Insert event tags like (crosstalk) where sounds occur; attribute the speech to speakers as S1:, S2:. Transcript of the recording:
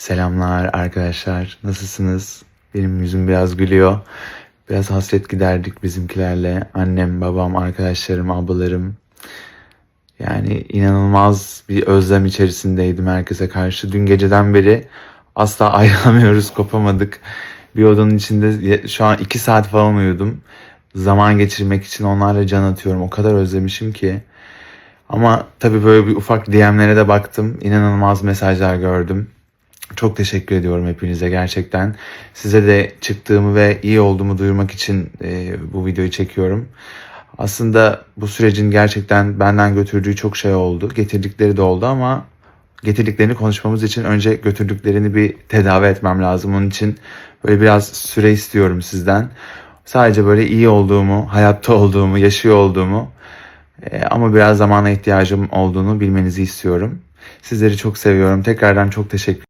S1: Selamlar arkadaşlar. Nasılsınız? Benim yüzüm biraz gülüyor. Biraz hasret giderdik bizimkilerle. Annem, babam, arkadaşlarım, ablalarım. Yani inanılmaz bir özlem içerisindeydim herkese karşı. Dün geceden beri asla (laughs) ayrılamıyoruz, kopamadık. Bir odanın içinde şu an iki saat falan uyudum. Zaman geçirmek için onlarla can atıyorum. O kadar özlemişim ki. Ama tabii böyle bir ufak DM'lere de baktım. İnanılmaz mesajlar gördüm. Çok teşekkür ediyorum hepinize gerçekten. Size de çıktığımı ve iyi olduğumu duyurmak için e, bu videoyu çekiyorum. Aslında bu sürecin gerçekten benden götürdüğü çok şey oldu. Getirdikleri de oldu ama getirdiklerini konuşmamız için önce götürdüklerini bir tedavi etmem lazım. Onun için böyle biraz süre istiyorum sizden. Sadece böyle iyi olduğumu, hayatta olduğumu, yaşıyor olduğumu e, ama biraz zamana ihtiyacım olduğunu bilmenizi istiyorum. Sizleri çok seviyorum. Tekrardan çok teşekkür